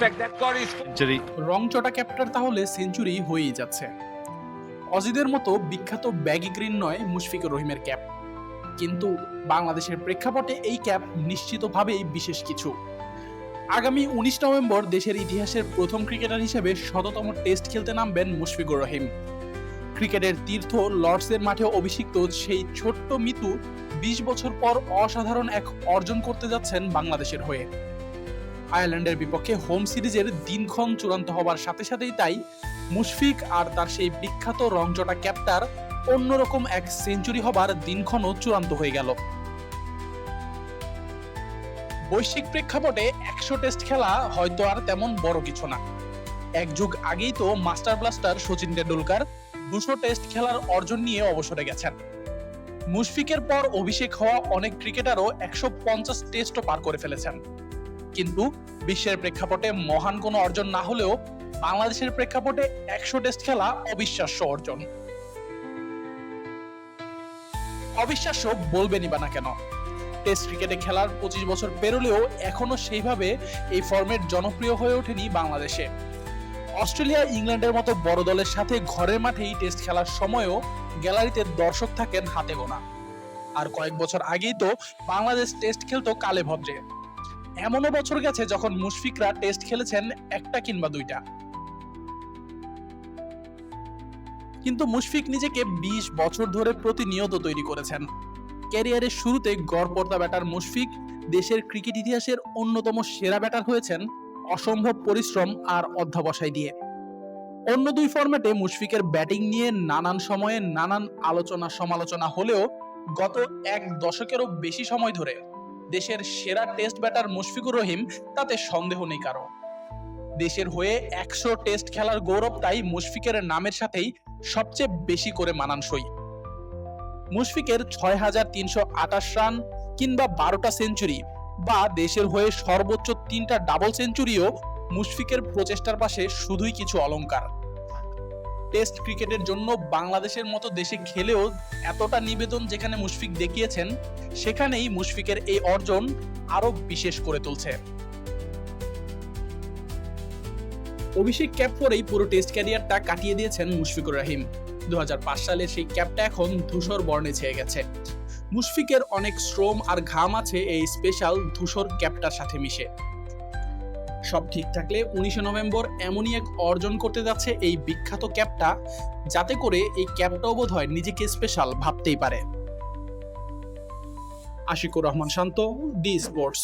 fact, that got his century. রংচটা ক্যাপ্টার তাহলে century হয়েই যাচ্ছে। অজিদের মতো বিখ্যাত ব্যাগি গ্রিন নয় মুশফিকুর রহিমের ক্যাপ। কিন্তু বাংলাদেশের প্রেক্ষাপটে এই ক্যাপ নিশ্চিতভাবেই বিশেষ কিছু। আগামী উনিশ নভেম্বর দেশের ইতিহাসের প্রথম ক্রিকেটার হিসেবে শততম টেস্ট খেলতে নামবেন মুশফিকুর রহিম। ক্রিকেটের তীর্থ লর্ডসের মাঠে অভিষিক্ত সেই ছোট্ট মিতু বিশ বছর পর অসাধারণ এক অর্জন করতে যাচ্ছেন বাংলাদেশের হয়ে। আয়ারল্যান্ডের বিপক্ষে হোম সিরিজের দিনক্ষণ চূড়ান্ত হবার সাথে সাথেই তাই মুশফিক আর তার সেই বিখ্যাত রংচটা ক্যাপ্টার অন্যরকম এক সেঞ্চুরি হবার দিনক্ষণও চূড়ান্ত হয়ে গেল। বৈশ্বিক প্রেক্ষাপটে একশো টেস্ট খেলা হয়তো আর তেমন বড় কিছু না। এক যুগ আগেই তো মাস্টার ব্লাস্টার সচিন টেন্ডুলকার দুশো টেস্ট খেলার অর্জন নিয়ে অবসরে গেছেন। মুশফিকের পর অভিষেক হওয়া অনেক ক্রিকেটারও একশো পঞ্চাশ টেস্টও পার করে ফেলেছেন। কিন্তু বিশ্বের প্রেক্ষাপটে মহান কোনো অর্জন না হলেও বাংলাদেশের প্রেক্ষাপটে একশো টেস্ট খেলা অবিশ্বাস্য অর্জন। অবিশ্বাস্য বলবেনই বা না কেন? টেস্ট ক্রিকেটে খেলার পঁচিশ বছর পেরোলেও এখনও সেইভাবে এই ফর্মেট জনপ্রিয় হয়ে ওঠেনি বাংলাদেশে। অস্ট্রেলিয়া, ইংল্যান্ডের মতো বড় দলের সাথে ঘরের মাঠেই টেস্ট খেলার সময়ও গ্যালারিতে দর্শক থাকেন হাতে গোনা। আর কয়েক বছর আগেই তো বাংলাদেশ টেস্ট খেলতো কালে ভদ্রে এমনও বছর গেছে যখন মুশফিকরা টেস্ট খেলেছেন একটা কিংবা দুইটা। কিন্তু মুশফিক নিজেকে ২০ বছর ধরে প্রতিনিয়ত তৈরি করেছেন। ক্যারিয়ারের শুরুতে গড় পর্দা ব্যাটার মুশফিক দেশের ক্রিকেট ইতিহাসের অন্যতম সেরা ব্যাটার হয়েছেন অসম্ভব পরিশ্রম আর অধ্যাবসায় দিয়ে। অন্য দুই ফরম্যাটে মুশফিকের ব্যাটিং নিয়ে নানান সময়ে নানান আলোচনা সমালোচনা হলেও গত এক দশকেরও বেশি সময় ধরে দেশের সেরা টেস্ট ব্যাটার মুশফিকুর রহিম, তাতে সন্দেহ নেই কারও। দেশের হয়ে একশো টেস্ট খেলার গৌরব তাই মুশফিকের নামের সাথেই সবচেয়ে বেশি করে মানানসই। মুশফিকের ছয় হাজার তিনশো আঠাশ রান কিংবা বারোটা সেঞ্চুরি বা দেশের হয়ে সর্বোচ্চ তিনটা ডাবল সেঞ্চুরিও মুশফিকের প্রচেষ্টার পাশে শুধুই কিছু অলংকার। টেস্ট ক্রিকেটের জন্য বাংলাদেশের মতো দেশে খেলেও এতটা নিবেদন যেখানে মুশফিক দেখিয়েছেন, সেখানেই মুশফিকের এই অর্জন আরও বিশেষ করে তুলছে। অভিষেক ক্যাপ পরেই পুরো টেস্ট ক্যারিয়ারটা কাটিয়ে দিয়েছেন মুশফিকুর রহিম। দু সালে সেই ক্যাপটা এখন ধূসর বর্ণে ছেয়ে গেছে। মুশফিকের অনেক শ্রম আর ঘাম আছে এই স্পেশাল ধূসর ক্যাপটার সাথে মিশে। সব ঠিক থাকলে উনিশে নভেম্বর এমনই এক অর্জন করতে যাচ্ছে এই বিখ্যাত ক্যাপটা যাতে করে এই ক্যাপটাও বোধ হয় নিজেকে স্পেশাল ভাবতেই পারে। Ashikur Rahman Shanto D sports